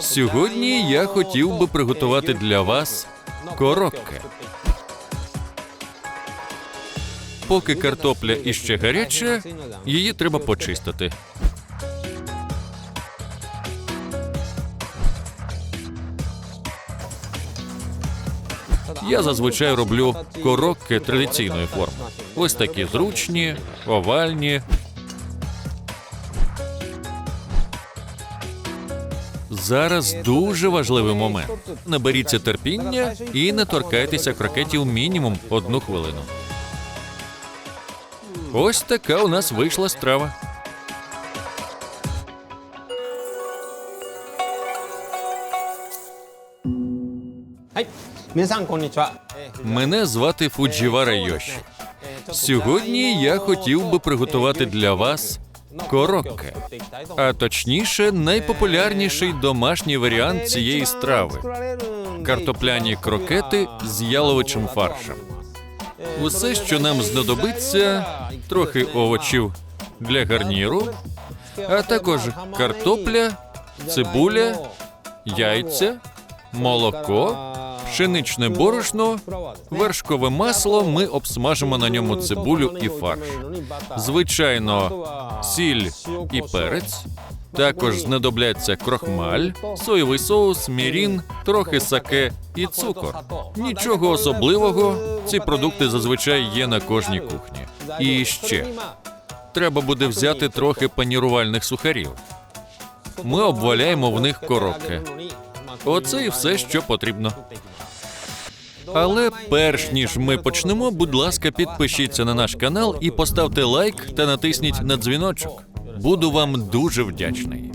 Сьогодні я хотів би приготувати для вас корокке. Поки картопля іще гаряча, її треба почистити. Я зазвичай роблю корокки традиційної форми. Ось такі зручні, овальні. зараз дуже важливий момент. Наберіться терпіння і не торкайтеся крокетів мінімум одну хвилину. Ось така у нас вийшла страва. Мене звати Фуджівара Йоші. Сьогодні я хотів би приготувати для вас корокке, а точніше, найпопулярніший домашній варіант цієї страви картопляні крокети з яловичим фаршем. Усе, що нам знадобиться, трохи овочів для гарніру, а також картопля, цибуля, яйця, молоко, пшеничне борошно, вершкове масло. Ми обсмажимо на ньому цибулю і фарш. Звичайно, сіль і перець. Також знадобляться крохмаль, соєвий соус, мірін, трохи саке і цукор. Нічого особливого. Ці продукти зазвичай є на кожній кухні. І ще треба буде взяти трохи панірувальних сухарів. Ми обваляємо в них корокки. Оце і все, що потрібно. Але перш ніж ми почнемо, будь ласка, підпишіться на наш канал і поставте лайк та натисніть на дзвіночок. Буду вам дуже вдячний.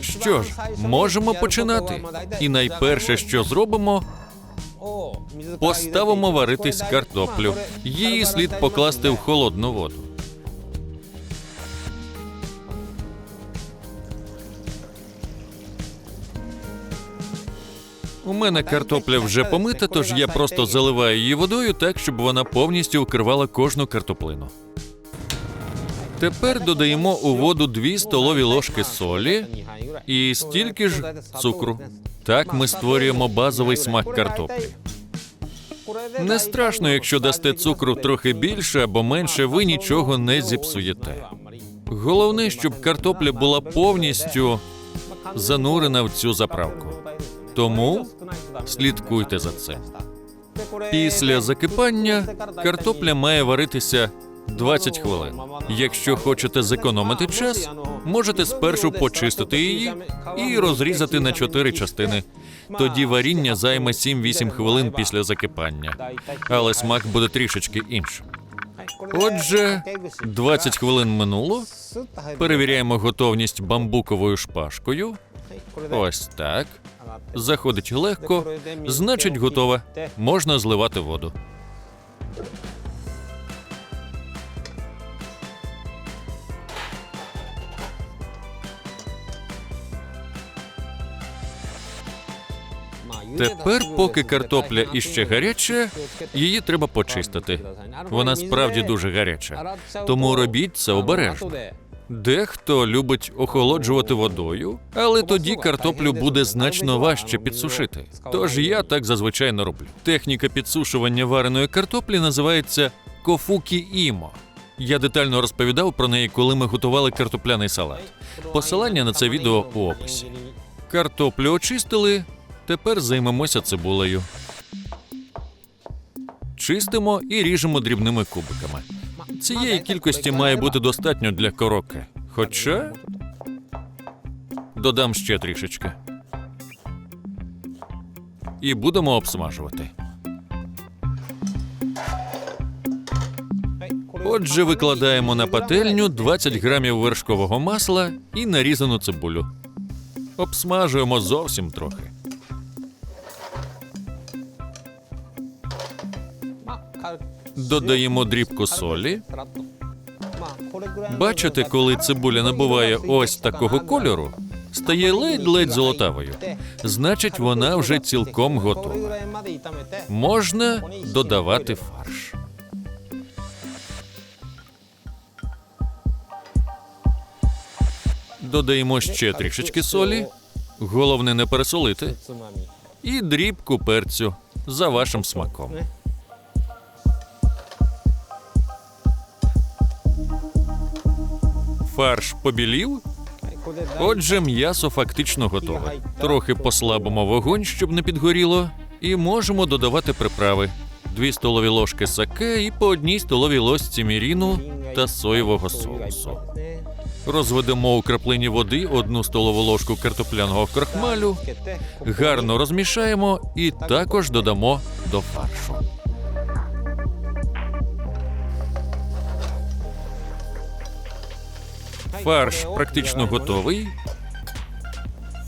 Що ж, можемо починати. І найперше, що зробимо, поставимо варитись картоплю. Її слід покласти в холодну воду. У мене картопля вже помита, тож я просто заливаю її водою так, щоб вона повністю вкривала кожну картоплину. Тепер додаємо у воду 2 столові ложки солі і стільки ж цукру. Так ми створюємо базовий смак картоплі. Не страшно, якщо дасте цукру трохи більше або менше, ви нічого не зіпсуєте. Головне, щоб картопля була повністю занурена в цю заправку. Тому слідкуйте за цим. Після закипання картопля має варитися 20 хвилин. Якщо хочете зекономити час, можете спершу почистити її і розрізати на 4 частини. Тоді варіння займе 7-8 хвилин після закипання, але смак буде трішечки іншим. Отже, 20 хвилин минуло. Перевіряємо готовність бамбуковою шпажкою. Ось так. Заходить легко, значить готова. Можна зливати воду. Тепер, поки картопля іще гаряча, її треба почистити. Вона справді дуже гаряча. Тому робіть це обережно. Дехто любить охолоджувати водою, але тоді картоплю буде значно важче підсушити. Тож я так зазвичай не роблю. Техніка підсушування вареної картоплі називається кофукі імо. Я детально розповідав про неї, коли ми готували картопляний салат. Посилання на це відео у описі. Картоплю очистили. Тепер займемося цибулею. Чистимо і ріжемо дрібними кубиками. Цієї кількості має бути достатньо для короки. Хоча додам ще трішечки. І будемо обсмажувати. Отже, викладаємо на пательню 20 грамів вершкового масла і нарізану цибулю. Обсмажуємо зовсім трохи. додаємо дрібку солі. Бачите, коли цибуля набуває ось такого кольору, стає ледь-ледь золотавою. Значить, вона вже цілком готова. Можна додавати фарш. Додаємо ще трішечки солі. Головне не пересолити. І дрібку перцю за вашим смаком. Фарш побілів. Отже, м'ясо фактично готове. Трохи послабимо вогонь, щоб не підгоріло, і можемо додавати приправи: дві столові ложки саке і по одній столовій ложці міріну та соєвого соусу. Розведемо у краплині води одну столову ложку картопляного крахмалю, гарно розмішаємо і також додамо до фаршу. Фарш практично готовий.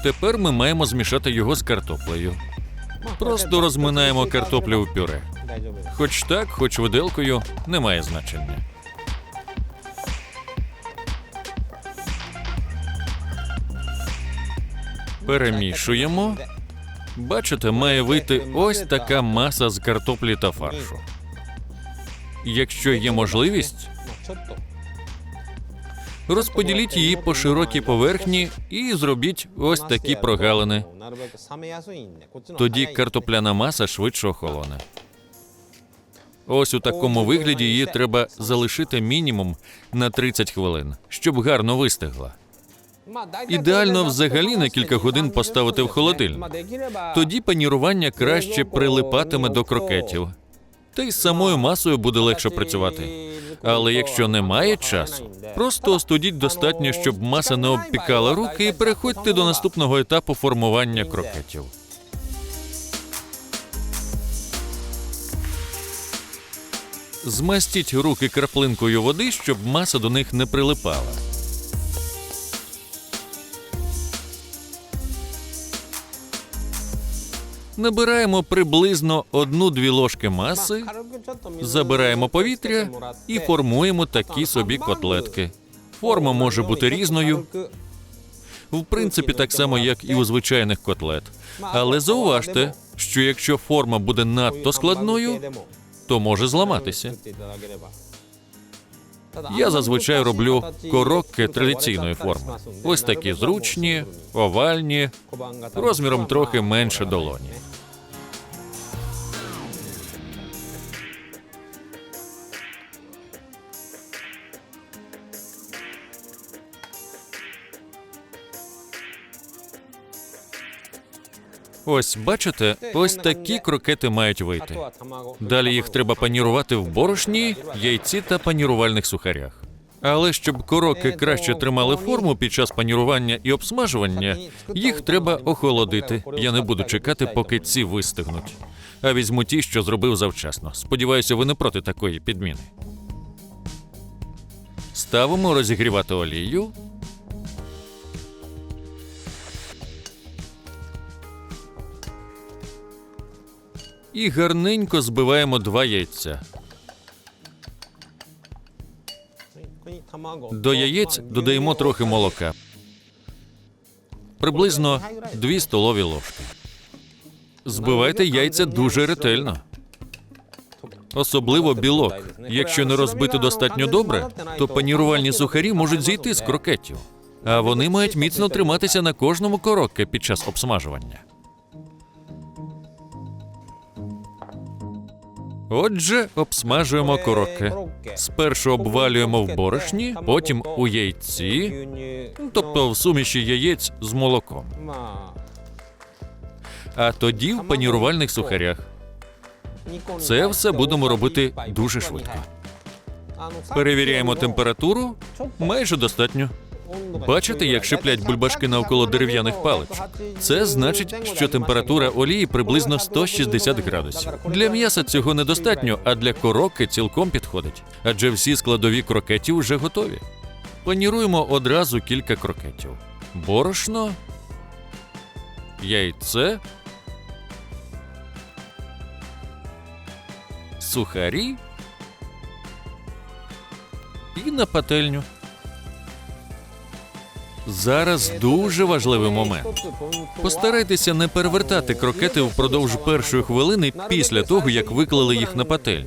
Тепер ми маємо змішати його з картоплею. Просто розминаємо картоплю в пюре. Хоч так, хоч виделкою, немає значення. Перемішуємо. Бачите, має вийти ось така маса з картоплі та фаршу. Якщо є можливість, розподіліть її по широкій поверхні і зробіть ось такі прогалини. Тоді картопляна маса швидше охолоне. Ось у такому вигляді її треба залишити мінімум на 30 хвилин, щоб гарно вистигла. Ідеально взагалі на кілька годин поставити в холодильник. Тоді панірування краще прилипатиме до крокетів. Та й з самою масою буде легше працювати. Але якщо немає часу, просто остудіть достатньо, щоб маса не обпікала руки, і переходьте до наступного етапу формування крокетів. Змастіть руки краплинкою води, щоб маса до них не прилипала. Набираємо приблизно 1-2 ложки маси, забираємо повітря і формуємо такі собі котлетки. Форма може бути різною, в принципі, так само, як і у звичайних котлет. Але зауважте, що якщо форма буде надто складною, то може зламатися. Я зазвичай роблю коробки традиційної форми. Ось такі зручні, овальні, розміром трохи менше долоні. Ось бачите, ось такі крокети мають вийти. Далі їх треба панірувати в борошні, яйці та панірувальних сухарях. Але щоб короки краще тримали форму під час панірування і обсмажування, їх треба охолодити. Я не буду чекати, поки ці вистигнуть. А візьму ті, що зробив завчасно. Сподіваюся, ви не проти такої підміни. Ставимо розігрівати олію. І гарненько збиваємо два яйця. До яєць додаємо трохи молока. Приблизно 2 столові ложки. Збивайте яйця дуже ретельно. Особливо білок. Якщо не розбити достатньо добре, то панірувальні сухарі можуть зійти з крокетів. А вони мають міцно триматися на кожному корокке під час обсмажування. Отже, обсмажуємо корокки. Спершу обвалюємо в борошні, потім у яйці, тобто в суміші яєць з молоком, а тоді в панірувальних сухарях. Це все будемо робити дуже швидко. Перевіряємо температуру майже достатньо. Бачите, як шиплять бульбашки навколо дерев'яних паличок? Це значить, що температура олії приблизно 160 градусів. Для м'яса цього недостатньо, а для коробки цілком підходить, адже всі складові крокетів вже готові. Паніруємо одразу кілька крокетів: борошно, яйце, сухарі і на пательню. Зараз дуже важливий момент. Постарайтеся не перевертати крокети впродовж першої хвилини після того, як виклали їх на патель.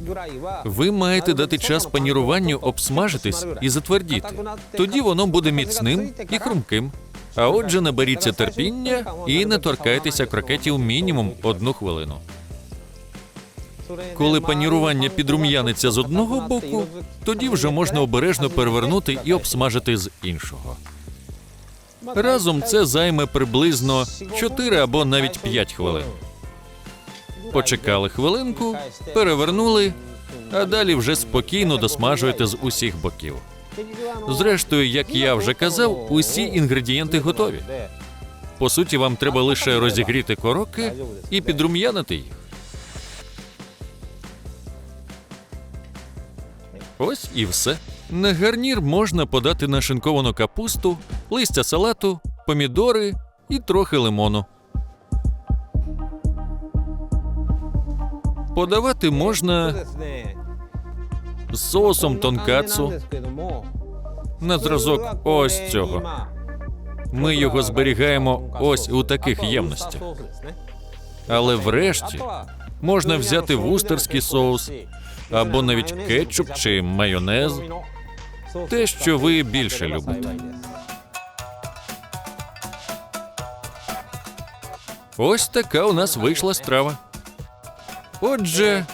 Ви маєте дати час паніруванню обсмажитись і затвердіти. Тоді воно буде міцним і хрумким. А отже, наберіться терпіння і не торкайтеся крокетів мінімум одну хвилину. Коли панірування підрум'яниться з одного боку, тоді вже можна обережно перевернути і обсмажити з іншого. Разом це займе приблизно 4 або навіть 5 хвилин. Почекали хвилинку, перевернули, а далі вже спокійно досмажуєте з усіх боків. Зрештою, як я вже казав, усі інгредієнти готові. По суті, вам треба лише розігріти короки і підрум'янити їх. Ось і все. На гарнір можна подати нашинковану капусту, листя салату, помідори і трохи лимону. Подавати можна з соусом тонкацу на зразок ось цього. Ми його зберігаємо ось у таких ємностях. Але врешті можна взяти вустерський соус або навіть кетчуп чи майонез. Те, що ви більше любите. Ось така у нас вийшла страва. Отже,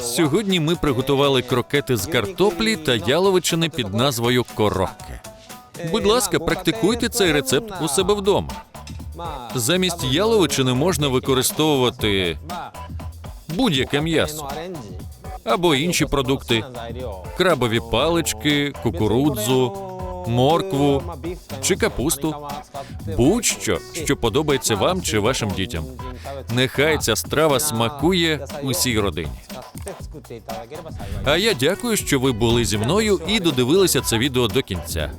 сьогодні ми приготували крокети з картоплі та яловичини під назвою корокке. Будь ласка, практикуйте цей рецепт у себе вдома. Замість яловичини можна використовувати будь-яке м'ясо або інші продукти, крабові палички, кукурудзу, моркву чи капусту, будь-що, що подобається вам чи вашим дітям. Нехай ця страва смакує усій родині. А я дякую, що ви були зі мною і додивилися це відео до кінця.